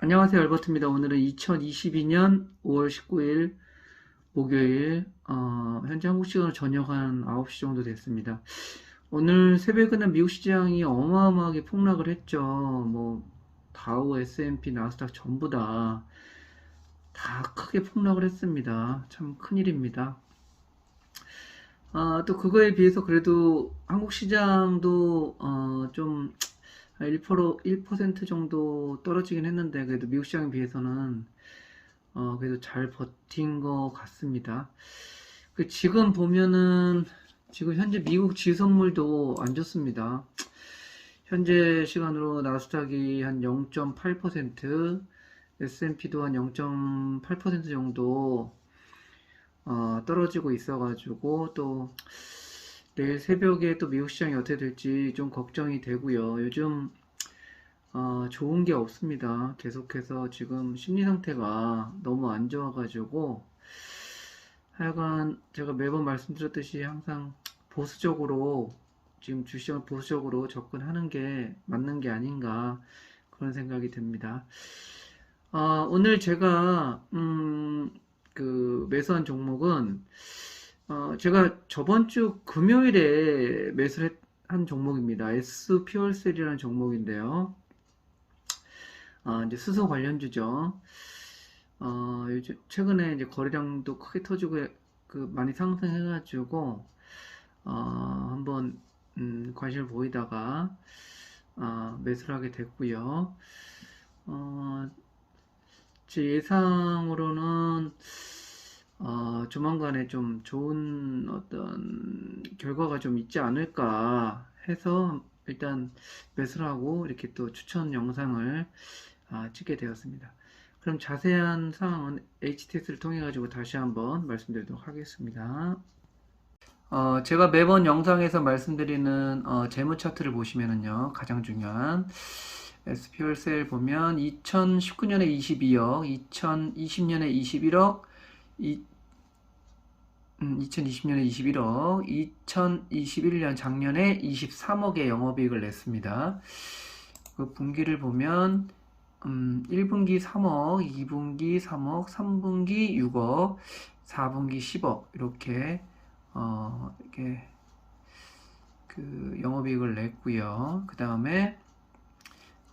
안녕하세요. 알버트입니다. 오늘은 2022년 5월 19일 목요일, 어, 현재 한국 시간으로 저녁 한 9시 정도 됐습니다. 오늘 새벽에는 미국 시장이 어마어마하게 폭락을 했죠. 뭐, 다우, S&P, 나스닥 전부 다, 다 크게 폭락을 했습니다. 참 큰일입니다. 아, 또 그거에 비해서 그래도 한국 시장도, 어, 좀, 1%, 1% 정도 떨어지긴 했는데, 그래도 미국 시장에 비해서는, 어, 그래도 잘 버틴 것 같습니다. 그 지금 보면은, 지금 현재 미국 지선물도 안 좋습니다. 현재 시간으로 나스닥이 한 0.8%, S&P도 한 0.8% 정도, 어, 떨어지고 있어가지고, 또, 내일 새벽에 또 미국 시장이 어떻게 될지 좀 걱정이 되고요. 요즘 어, 좋은 게 없습니다. 계속해서 지금 심리 상태가 너무 안 좋아가지고 하여간 제가 매번 말씀드렸듯이 항상 보수적으로 지금 주시장을 보수적으로 접근하는 게 맞는 게 아닌가 그런 생각이 듭니다. 어, 오늘 제가 음, 그 매수한 종목은 어, 제가 저번 주 금요일에 매수를 했- 한 종목입니다. S 퓨얼셀이라는 종목인데요. 어, 이제 수소 관련주죠. 어, 요즘 최근에 이제 거래량도 크게 터지고 그 많이 상승해가지고 어, 한번 음, 관심을 보이다가 어, 매수를 하게 됐고요. 어, 제 예상으로는 어, 조만간에 좀 좋은 어떤 결과가 좀 있지 않을까 해서 일단 매수를 하고 이렇게 또 추천 영상을 아, 찍게 되었습니다. 그럼 자세한 사항은 HTS를 통해 가지고 다시 한번 말씀드리도록 하겠습니다. 어, 제가 매번 영상에서 말씀드리는 어, 재무 차트를 보시면은요, 가장 중요한 SPL 셀 보면 2019년에 22억, 2020년에 21억, 이, 음, 2020년에 21억, 2021년 작년에 23억의 영업이익을 냈습니다. 그 분기를 보면 음, 1분기 3억, 2분기 3억, 3분기 6억, 4분기 10억 이렇게 어, 이렇게 그 영업이익을 냈고요. 그 다음에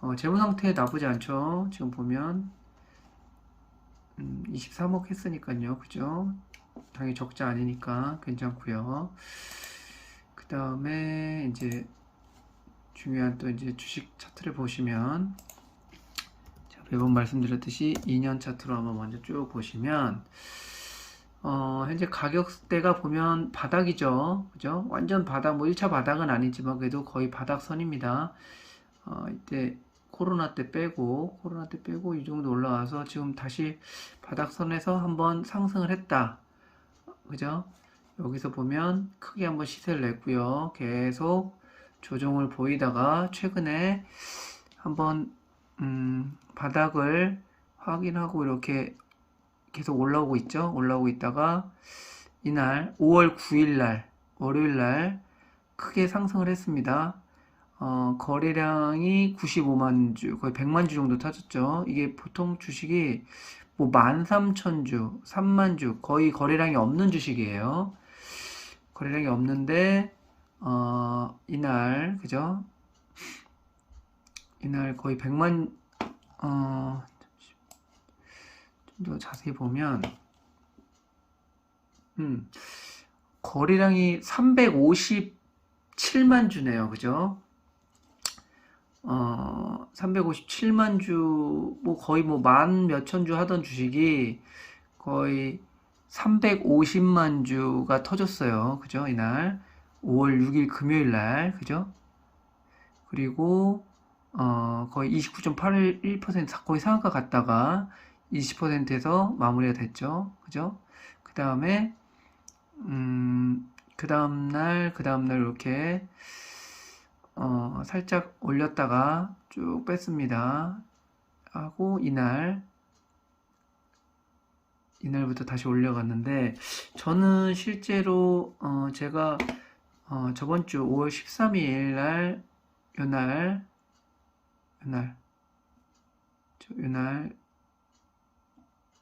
어, 재무 상태 나쁘지 않죠. 지금 보면 음, 23억 했으니까요. 그죠? 당연히 적자 아니니까 괜찮고요. 그 다음에 이제 중요한 또 이제 주식 차트를 보시면 매번 말씀드렸듯이 2년 차트로 한번 먼저 쭉 보시면 어, 현재 가격대가 보면 바닥이죠. 그죠? 완전 바닥, 뭐 1차 바닥은 아니지만 그래도 거의 바닥선입니다. 어, 이때 코로나 때 빼고, 코로나 때 빼고 이 정도 올라와서 지금 다시 바닥선에서 한번 상승을 했다. 그죠? 여기서 보면 크게 한번 시세를 냈고요. 계속 조정을 보이다가 최근에 한번 음, 바닥을 확인하고 이렇게 계속 올라오고 있죠. 올라오고 있다가 이날 5월 9일 날 월요일 날 크게 상승을 했습니다. 어, 거래량이 95만 주, 거의 100만 주 정도 터졌죠. 이게 보통 주식이 뭐 13,000주, 3만 주, 거의 거래량이 없는 주식이에요. 거래량이 없는데, 어, 이날, 그죠? 이날 거의 100만, 어, 좀 더 자세히 보면, 음, 거래량이 357만 주네요. 그죠? 어, 357만 주, 뭐 거의 뭐 만 몇천 주 하던 주식이 거의 350만 주가 터졌어요. 그죠? 이날. 5월 6일 금요일 날. 그죠? 그리고, 어, 거의 29.81% 거의 상한가 갔다가 20%에서 마무리가 됐죠. 그죠? 그 다음에, 음, 그 다음날, 그 다음날 이렇게, 어, 살짝 올렸다가 쭉 뺐습니다. 하고 이날 이날부터 다시 올려갔는데 저는 실제로 어, 제가 어, 저번 주 5월 13일 날 요날 요날 저 이날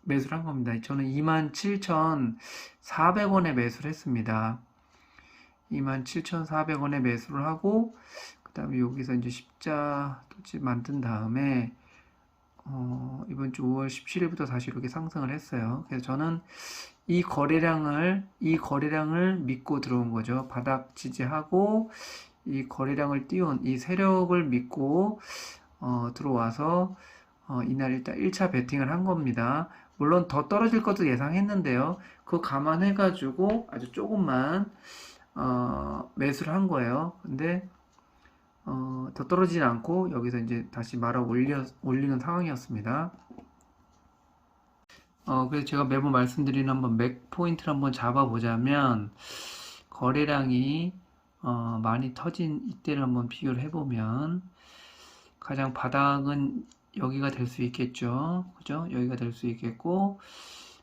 매수를 한 겁니다. 저는 27,400원에 매수를 했습니다. 27,400원에 매수를 하고 그 다음에 여기서 이제 십자 토지 만든 다음에 어, 이번 주 5월 17일부터 다시 이렇게 상승을 했어요. 그래서 저는 이 거래량을 이 거래량을 믿고 들어온 거죠. 바닥 지지하고 이 거래량을 띄운 이 세력을 믿고 어, 들어와서 어, 이날 일단 1차 베팅을 한 겁니다. 물론 더 떨어질 것도 예상했는데요. 그거 감안해가지고 아주 조금만 어, 매수를 한 거예요. 근데 어, 더 떨어지지 않고 여기서 이제 다시 말아 올려, 올리는 상황이었습니다. 어, 그래서 제가 매번 말씀드리는 한번 맥 포인트를 한번 잡아보자면 거래량이 어, 많이 터진 이때를 한번 비교를 해보면 가장 바닥은 여기가 될 수 있겠죠. 그죠? 여기가 될 수 있겠고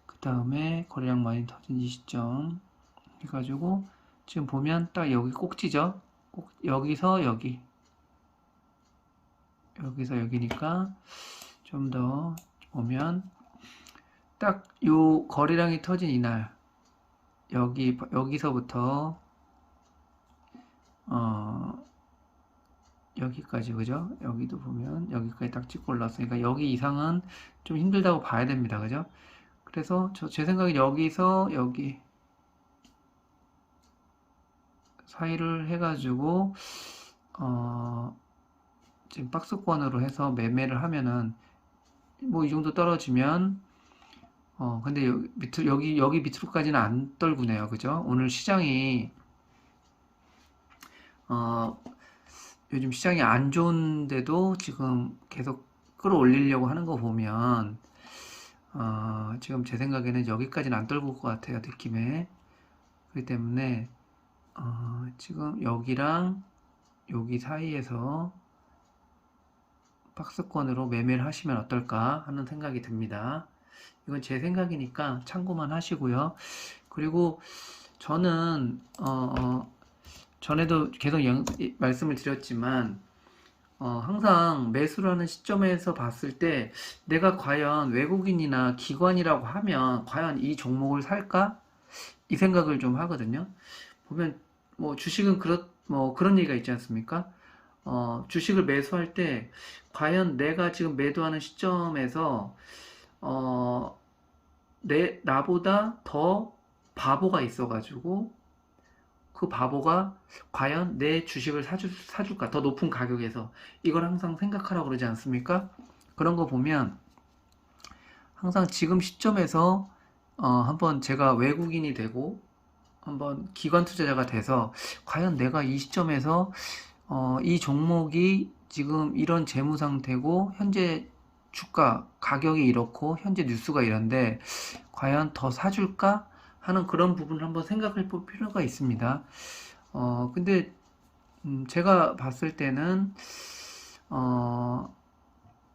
그 다음에 거래량 많이 터진 이 시점 해가지고 지금 보면 딱 여기 꼭지죠. 꼭 여기서 여기 여기서 여기니까 좀 더 보면 딱 요 거래량이 터진 이날 여기 여기서부터 어 여기까지 그죠? 여기도 보면 여기까지 딱 찍고 올라왔으니까 여기 이상은 좀 힘들다고 봐야 됩니다. 그죠? 그래서 저 제 생각에 여기서 여기 사이를 해가지고 어 지금 박스권으로 해서 매매를 하면은 뭐 이 정도 떨어지면 어 근데 여기 밑으로 여기 여기 밑으로까지는 안 떨구네요. 그죠? 오늘 시장이 어 요즘 시장이 안 좋은데도 지금 계속 끌어올리려고 하는 거 보면 어, 지금 제 생각에는 여기까지는 안 떨굴 것 같아요 느낌에. 그렇기 때문에 어, 지금 여기랑 여기 사이에서 박스권으로 매매를 하시면 어떨까 하는 생각이 듭니다. 이건 제 생각이니까 참고만 하시고요. 그리고 저는 어, 어 전에도 계속 영- 이- 말씀을 드렸지만 어, 항상 매수를 하는 시점에서 봤을 때 내가 과연 외국인이나 기관이라고 하면 과연 이 종목을 살까? 이 생각을 좀 하거든요. 보면 뭐 주식은 그렇 뭐 그런 얘기가 있지 않습니까? 어, 주식을 매수할 때 과연 내가 지금 매도하는 시점에서 어, 내 나보다 더 바보가 있어가지고 그 바보가 과연 내 주식을 사줄, 사줄까? 더 높은 가격에서. 이걸 항상 생각하라고 그러지 않습니까? 그런 거 보면 항상 지금 시점에서 어, 한번 제가 외국인이 되고 한번 기관 투자자가 돼서 과연 내가 이 시점에서 어, 이 종목이 지금 이런 재무 상태고 현재 주가 가격이 이렇고 현재 뉴스가 이런데 과연 더 사줄까 하는 그런 부분을 한번 생각해 볼 필요가 있습니다. 어, 근데 음, 제가 봤을 때는 어,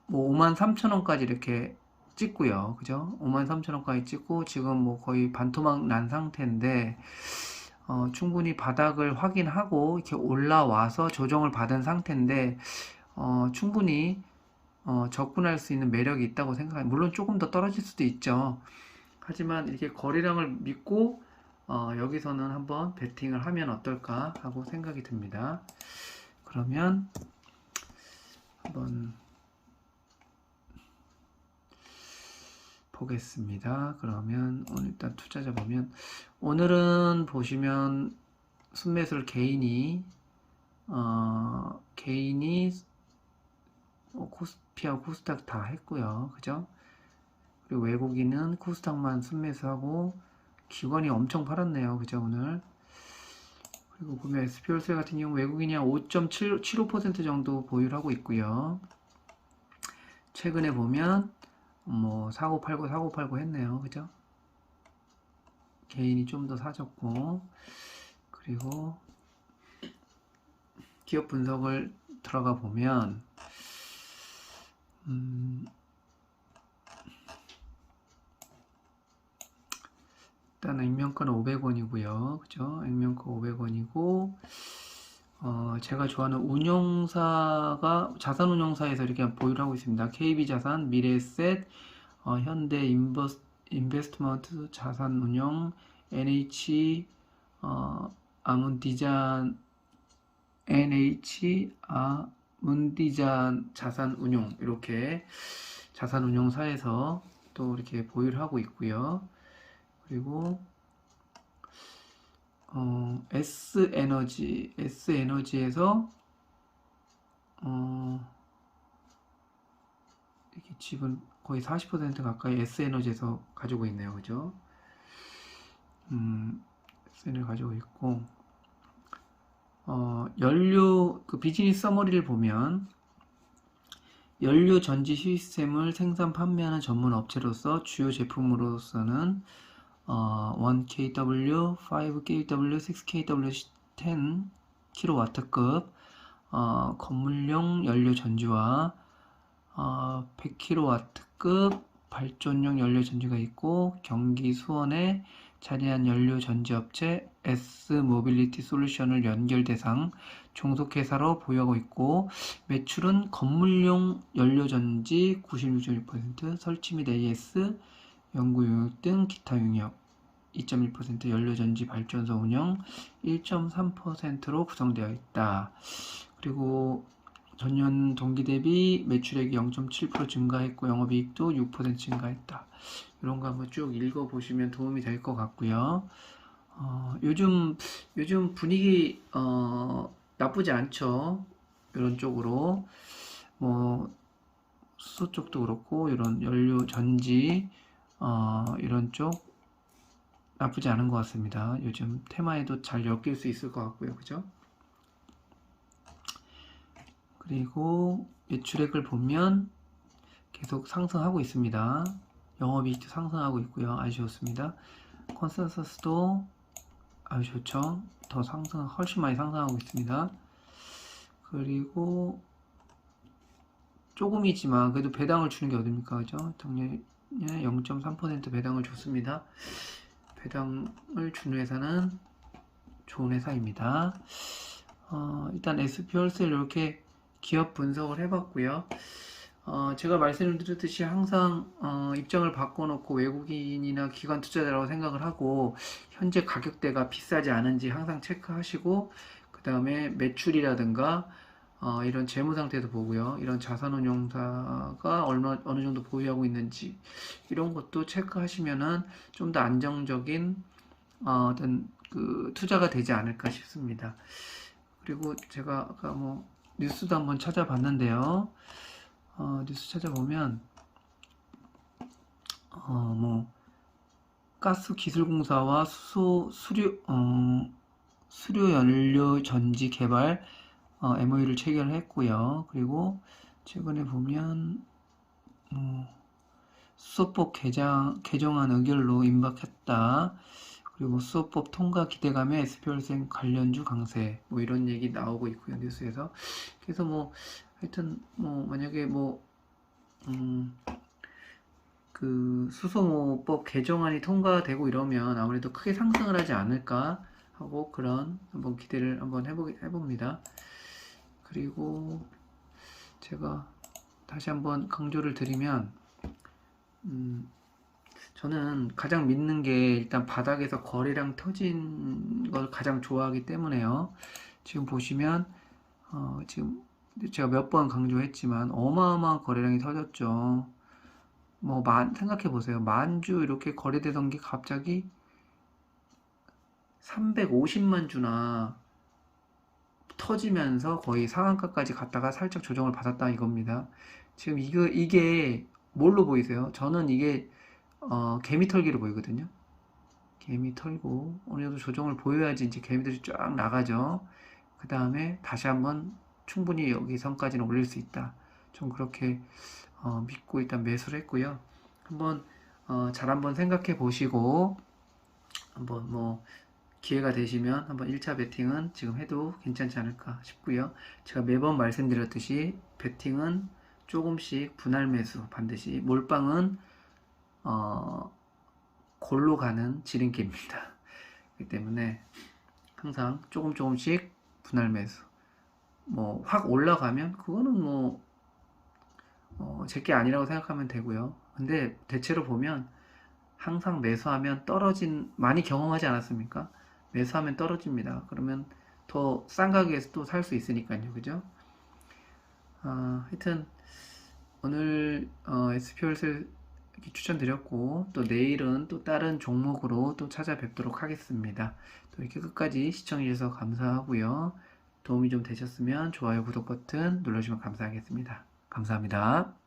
뭐 5만 3천 원까지 이렇게 찍고요. 그죠? 5만 3천 원까지 찍고 지금 뭐 거의 반토막 난 상태인데 어, 충분히 바닥을 확인하고 이렇게 올라와서 조정을 받은 상태인데 어, 충분히 어, 접근할 수 있는 매력이 있다고 생각해요. 물론 조금 더 떨어질 수도 있죠. 하지만 이렇게 거래량을 믿고 어, 여기서는 한번 베팅을 하면 어떨까 하고 생각이 듭니다. 그러면 한번 보겠습니다. 그러면 오늘 일단 투자자 보면 오늘은 보시면 순매수를 개인이 어, 개인이 어, 코스피하고 코스닥 다 했고요. 그죠? 그리고 외국인은 코스닥만 순매수하고 기관이 엄청 팔았네요. 그죠? 오늘. 그리고 보면 SP월세 같은 경우 외국인이 한 5.75% 정도 보유를 하고 있고요. 최근에 보면 뭐 사고 팔고 사고 팔고 했네요. 그죠? 개인이 좀 더 사줬고 그리고 기업 분석을 들어가 보면 음, 일단 액면가는 500원이고요. 그죠? 액면가 500원이고 어, 제가 좋아하는 운용사가 자산운용사에서 이렇게 보유를 하고 있습니다. KB자산, 미래에셋, 어, 현대 인버스, 인베스트먼트 자산운용, NH, 어, 아문디잔, NH, 아문디잔 자산운용 이렇게 자산운용사에서 또 이렇게 보유를 하고 있고요. 그리고 어, S 에너지, S 에너지에서 어, 이렇게 지분 거의 40% 가까이 S 에너지에서 가지고 있네요, 그죠? 음, S 에너지 가지고 있고 어, 연료 그 비즈니스 서머리를 보면 연료 전지 시스템을 생산 판매하는 전문 업체로서 주요 제품으로서는 어, 1kW, 5kW, 6kW, 10 kW급 어, 건물용 연료 전지와 어, 100kW급 발전용 연료 전지가 있고 경기 수원에 자리한 연료 전지 업체 S 모빌리티 솔루션을 연결 대상 종속 회사로 보유하고 있고 매출은 건물용 연료 전지 96.1%, 설치 및 AS, 연구 용역 등 기타 용역 2.1% 연료전지 발전소 운영 1.3%로 구성되어 있다. 그리고 전년 동기 대비 매출액이 0.7% 증가했고 영업이익도 6% 증가했다. 이런 거 한번 쭉 읽어보시면 도움이 될 것 같고요. 어, 요즘 요즘 분위기 어, 나쁘지 않죠. 이런 쪽으로 뭐 수소 쪽도 그렇고 이런 연료 전지 어, 이런 쪽 나쁘지 않은 것 같습니다. 요즘 테마에도 잘 엮일 수 있을 것 같고요. 그죠? 그리고 매출액을 보면 계속 상승하고 있습니다. 영업이익도 상승하고 있고요. 아주 좋습니다. 컨센서스도 아주 좋죠. 더 상승, 훨씬 많이 상승하고 있습니다. 그리고 조금이지만 그래도 배당을 주는 게 어딥니까? 그죠? 작년에 0.3% 배당을 줬습니다. 배당을 주는 회사는 좋은 회사입니다. 어, 일단 SP 홀셀 이렇게 기업 분석을 해봤고요. 어, 제가 말씀드렸듯이 항상 어, 입장을 바꿔놓고 외국인이나 기관 투자자라고 생각을 하고 현재 가격대가 비싸지 않은지 항상 체크하시고 그 다음에 매출이라든가 어, 이런 재무 상태도 보고요. 이런 자산운용사가 얼마 어느 정도 보유하고 있는지 이런 것도 체크하시면은 좀 더 안정적인 어, 어떤 그 투자가 되지 않을까 싶습니다. 그리고 제가 아까 뭐 뉴스도 한번 찾아봤는데요. 어, 뉴스 찾아보면 어, 뭐 가스 기술공사와 수소 수류 어, 수료 연료 전지 개발 어, MOU를 체결했고요. 그리고 최근에 보면 어, 수소법 개정, 개정안 의결로 임박했다. 그리고 수소법 통과 기대감에 SP혈생 관련주 강세 뭐 이런 얘기 나오고 있고요 뉴스에서 그래서 뭐 하여튼 뭐 만약에 뭐 음, 그 수소법 개정안이 통과되고 이러면 아무래도 크게 상승을 하지 않을까 하고 그런 한번 기대를 한번 해보, 해봅니다. 그리고 제가 다시 한번 강조를 드리면 음, 저는 가장 믿는 게 일단 바닥에서 거래량 터진 걸 가장 좋아하기 때문에요. 지금 보시면 어, 지금 제가 몇 번 강조했지만 어마어마한 거래량이 터졌죠. 뭐 만, 생각해 보세요. 만주 이렇게 거래되던 게 갑자기 350만 주나 터지면서 거의 상한가까지 갔다가 살짝 조정을 받았다 이겁니다. 지금 이거 이게 뭘로 보이세요? 저는 이게 어, 개미 털기로 보이거든요. 개미 털고 어느 정도 조정을 보여야지 이제 개미들이 쫙 나가죠. 그 다음에 다시 한번 충분히 여기 선까지는 올릴 수 있다. 좀 그렇게 어, 믿고 일단 매수를 했고요. 한번 어, 잘 한번 생각해 보시고 한번 뭐 기회가 되시면 한번 1차 베팅은 지금 해도 괜찮지 않을까 싶고요. 제가 매번 말씀드렸듯이 베팅은 조금씩 분할 매수 반드시 몰빵은 어, 골로 가는 지름길입니다. 그렇기 때문에 항상 조금 조금씩 분할 매수. 뭐 확 올라가면 그거는 뭐 어, 제게 아니라고 생각하면 되고요. 근데 대체로 보면 항상 매수하면 떨어진 많이 경험하지 않았습니까? 매수하면 떨어집니다. 그러면 더 싼 가격에서 또 살 수 있으니까요. 그죠? 아, 하여튼 오늘 어, SPO를 추천드렸고 또 내일은 또 다른 종목으로 또 찾아뵙도록 하겠습니다. 또 이렇게 끝까지 시청해주셔서 감사하고요. 도움이 좀 되셨으면 좋아요, 구독 버튼 눌러주시면 감사하겠습니다. 감사합니다.